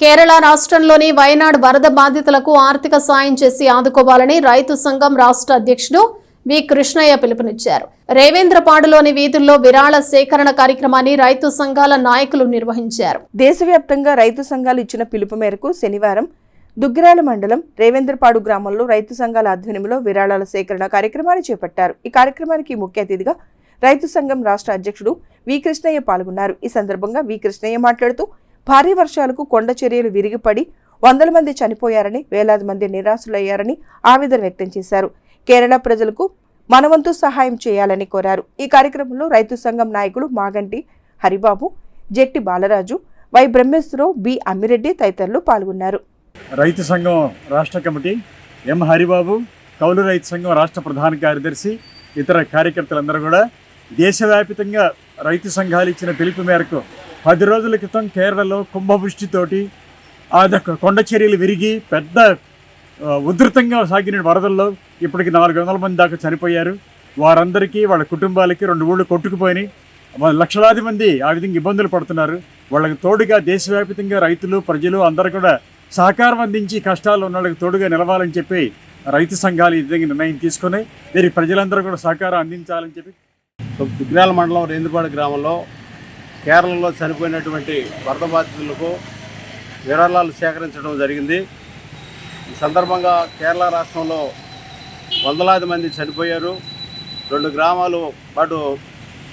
కేరళ రాష్ట్రంలోని వయనాడ్ వరద బాధితులకు ఆర్థిక సాయం చేసి ఆదుకోవాలని రైతు సంఘం రాష్ట్ర అధ్యక్షుడు వి. కృష్ణయ్య పిలుపునిచ్చారు. రేవేంద్రపాడులోని వీధుల్లో విరాళ సేకరణ కార్యక్రమాన్ని రైతు సంఘాల నాయకులు నిర్వహించారు. దేశవ్యాప్తంగా రైతు సంఘాలు ఇచ్చిన పిలుపు మేరకు శనివారం దుగ్గిరాల మండలం రేవేంద్రపాడు గ్రామంలో రైతు సంఘాల ఆధ్వర్యంలో విరాళాల సేకరణ కార్యక్రమాన్ని చేపట్టారు. ఈ కార్యక్రమానికి ముఖ్య అతిథిగా రైతు సంఘం రాష్ట్ర అధ్యక్షుడు వి. కృష్ణయ్య పాల్గొన్నారు. ఈ సందర్భంగా వి. కృష్ణయ్య మాట్లాడుతూ భారీ వర్షాలకు కొండ చర్యలు విరిగిపడి వందల మంది చనిపోయారని వేలాది మంది నిరాశులయ్యారని ఆవేదన వ్యక్తం చేశారు. కేరళ ప్రజలకు మనవంతు సహాయం చేయాలని కోరారు. ఈ కార్యక్రమంలో రైతు సంఘం నాయకులు మాగంటి హరిబాబు జెట్టి బాలరాజు వై బ్రహ్మేశ్వరరావు బి అమ్మిరెడ్డి తదితరులు పాల్గొన్నారు. రైతు సంఘం రాష్ట్ర కమిటీ ఎం హరిబాబు కౌలు రైతు సంఘం రాష్ట్ర ప్రధాన కార్యదర్శి ఇతర కార్యకర్తలందరూ కూడా దేశవ్యాపితంగా రైతు సంఘాలు ఇచ్చిన పిలుపు మేరకు పది రోజుల క్రితం కేరళలో కుంభవృష్టితోటి ఆ కొండ చర్యలు విరిగి పెద్ద ఉధృతంగా సాగిన వరదల్లో ఇప్పటికి నాలుగు వందల మంది దాకా చనిపోయారు. వారందరికీ వాళ్ళ కుటుంబాలకి రెండు ఊళ్ళు కొట్టుకుపోయినాయి. లక్షలాది మంది ఆ విధంగా ఇబ్బందులు పడుతున్నారు. వాళ్ళకి తోడుగా దేశవ్యాప్తంగా రైతులు ప్రజలు అందరూ కూడా సహకారం అందించి కష్టాలు ఉన్న వాళ్ళకి తోడుగా నిలవాలని చెప్పి రైతు సంఘాలు ఈ విధంగా నిర్ణయం తీసుకుని దీనికి ప్రజలందరూ కూడా సహకారం అందించాలని చెప్పి దుగ్నాల మండలం రేందుపాడు గ్రామంలో కేరళలో చనిపోయినటువంటి వరద బాధితులకు విరాళాలు సేకరించడం జరిగింది. ఈ సందర్భంగా కేరళ రాష్ట్రంలో వందలాది మంది చనిపోయారు. రెండు గ్రామాలు పాటు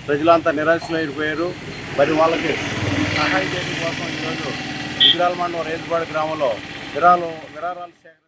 ప్రజలంతా నిరాశలైపోయారు మరి వాళ్ళకి సహాయం చేయడం కోసం ఈరోజు దుగ్గిరాల మండలం రేందుపాడు గ్రామంలో విరాలు విరాళాలు సేకరణ